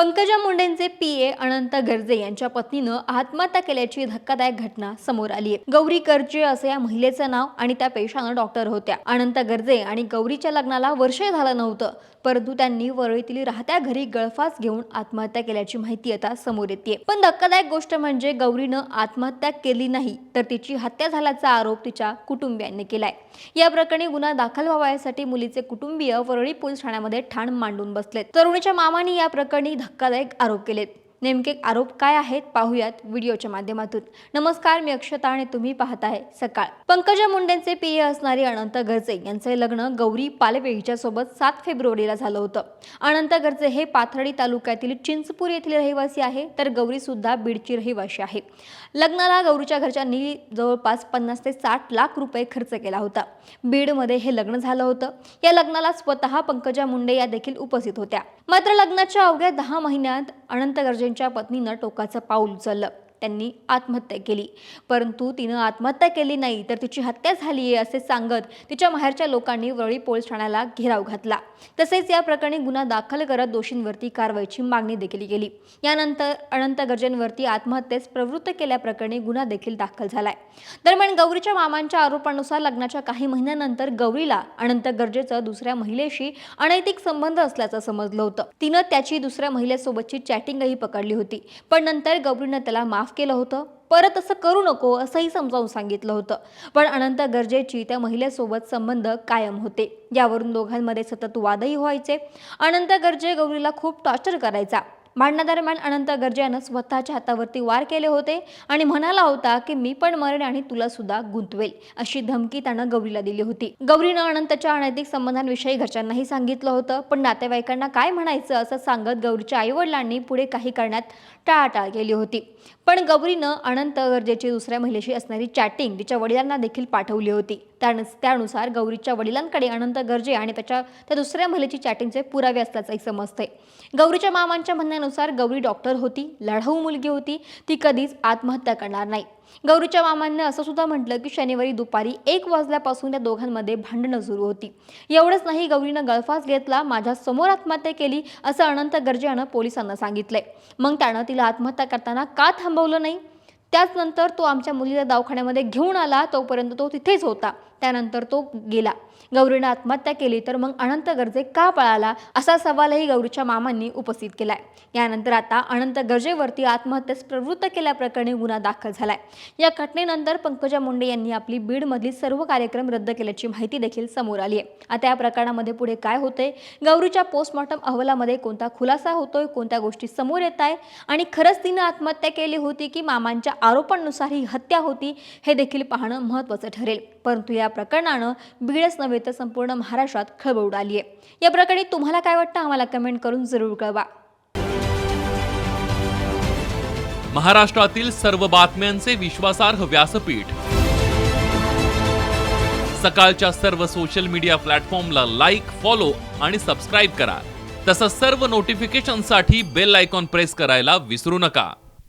पंकजा मुंडेंचे P A Anant Garje यांच्या पत्नीनं आत्महत्या केल्याची धक्कादायक घटना समोर आली आहे गौरी गर्जे असं या महिलेचं नाव आणि त्या पेशानं डॉक्टर होत्या. अनंत गर्जे आणि गौरीच्या लग्नाला वर्ष झालं नव्हतं परंतु त्यांनी वरळीतील राहत्या घरी गळफास घेऊन आत्महत्या केल्याची माहिती आता समोर येते पण धक्कादायक गोष्ट म्हणजे गौरीनं आत्महत्या केली नाही तर तिची हत्या झाल्याचा आरोप तिच्या कुटुंबियांनी केलाय. या प्रकरणी गुन्हा दाखल व्हावा यासाठी मुलीचे कुटुंबीय वरळी पोलीस ठाण्यामध्ये ठाण मांडून बसलेत. तरुणीच्या मामाने या प्रकरणी धक्कादायक आरोप केलेत. नेमके आरोप काय आहेत पाहूयात व्हिडिओच्या माध्यमातून. नमस्कार मी अक्षता आणि तुम्ही पाहताय सकाळ. पंकजा मुंडेंचे पीए असणारे अनंत गर्जे यांचे लग्न गौरी पालवे हिच्यासोबत सात फेब्रुवारीला झालं होतं. अनंत गर्जे हे पाथर्डी तालुक्यातील चिंचपूर येथील रहिवासी आहे तर गौरी सुद्धा बीडची रहिवासी आहे. लग्नाला गौरीच्या घरच्यांनी जवळपास पन्नास ते साठ लाख रुपये खर्च केला होता. बीडमध्ये हे लग्न झालं होतं. या लग्नाला स्वतः पंकजा मुंडे या देखील उपस्थित होत्या. मात्र लग्नाच्या अवघ्या दहा महिन्यात अनंत त्यांच्या पत्नीनं टोकाचं पाऊल उचललं. त्यांनी आत्महत्या केली. परंतु तिनं आत्महत्या केली नाही तर तिची हत्या झाली आहे असे सांगत तिच्या माहेरच्या लोकांनी वरळी पोलीस ठाण्याला घेराव घातला. तसेच या प्रकरणी गुन्हा दाखल करत दोषींवरती कारवाईची मागणी देखील केली. यानंतर अनंत गर्जेंवरती आत्महत्येस प्रवृत्त केल्याप्रकरणी गुन्हा देखील दाखल झालाय. दरम्यान गौरीच्या मामांच्या आरोपानुसार लग्नाच्या काही महिन्यानंतर गौरीला अनंत गर्जेचं दुसऱ्या महिलेशी अनैतिक संबंध असल्याचं समजलं होतं. तिनं त्याची दुसऱ्या महिलेसोबतची चॅटिंगही पकडली होती. पण नंतर गौरीनं त्याला माफ केलं होतं. परत असं करू नको असंही समजावून सांगितलं होतं. पण अनंत गरजेची त्या महिलेसोबत संबंध कायम होते. यावरून दोघांमध्ये सतत वादही व्हायचे. अनंत गरजे गौरीला खूप टॉर्चर करायचा. भांडणादरम्यान अनंत गर्जेनं स्वतःच्या हातावरती वार केले होते आणि म्हणाला होता की मी पण मरेन आणि तुला सुद्धा गुंतवेल अशी धमकी त्यानं गौरीला दिली होती. गौरीनं अनंतच्या अनैतिक संबंधांविषयी घरच्यांनाही सांगितलं होतं पण नातेवाईकांना काय म्हणायचं असं सांगत गौरीच्या आईवडिलांनी पुढे काही करण्यात टाळाटाळ केली होती. पण गौरीनं अनंत गर्जेची दुसऱ्या महिलेशी असणारी चॅटिंग तिच्या वडिलांना देखील पाठवली होती. त्यानु त्यानुसार गौरीच्या वडिलांकडे अनंत गरजे आणि त्याच्या त्या दुसऱ्या महिलेची चॅटिंगचे पुरावे असल्याचंही समजतंय. गौरीच्या मामांच्या म्हणण्यानुसार गौरी डॉक्टर होती लढाऊ मुलगी होती ती कधीच आत्महत्या करणार नाही. गौरीच्या मामांनी असं सुद्धा म्हटलं की शनिवारी दुपारी एक वाजल्यापासून त्या दोघांमध्ये भांडणं सुरू होती. एवढंच नाही गौरीनं गळफास घेतला माझ्यासमोर आत्महत्या केली असं अनंत गर्जेनं पोलिसांना सांगितलंय. मग त्यानं तिला आत्महत्या करताना का थांबवलं नाही? त्याचनंतर तो आमच्या मुलीला दवाखान्यामध्ये घेऊन आला तोपर्यंत तो तिथेच होता. त्यानंतर तो गेला. गौरीनं आत्महत्या केली तर मग अनंत गर्जे का पळाला? असा सवालही गौरीच्या मामांनी उपस्थित केलाय. यानंतर आता अनंत गर्जेवरती आत्महत्येस प्रवृत्त केल्याप्रकरणी गुन्हा दाखल झालाय. या घटनेनंतर पंकजा मुंडे यांनी आपली बीडमधली सर्व कार्यक्रम रद्द केल्याची माहिती देखील समोर आली आहे. आता या प्रकरणामध्ये पुढे काय होतंय? गौरीच्या पोस्टमॉर्टम अहवालामध्ये कोणता खुलासा होतोय? कोणत्या गोष्टी समोर येत आहे आणि खरंच तिनं आत्महत्या केली होती की मामांच्या आरोपांनुसार ही हत्या होती? हे देखील पाहणं महत्त्वाचं ठरेल. परंतु या प्रकरणानं बीडच नव्हे तर संपूर्ण महाराष्ट्रात खळबळ उडाली आहे. या प्रकरणी तुम्हाला काय वाटतं आम्हाला कमेंट करून जरूर कळवा. महाराष्ट्रातील सर्व बातम्यांचे विश्वासार्ह व्यासपीठ. सकाळच्या सर्व सोशल मीडिया प्लॅटफॉर्मला लाईक फॉलो आणि सबस्क्राईब करा. तसंच सर्व नोटिफिकेशनसाठी बेल आयकॉन प्रेस करायला विसरू नका.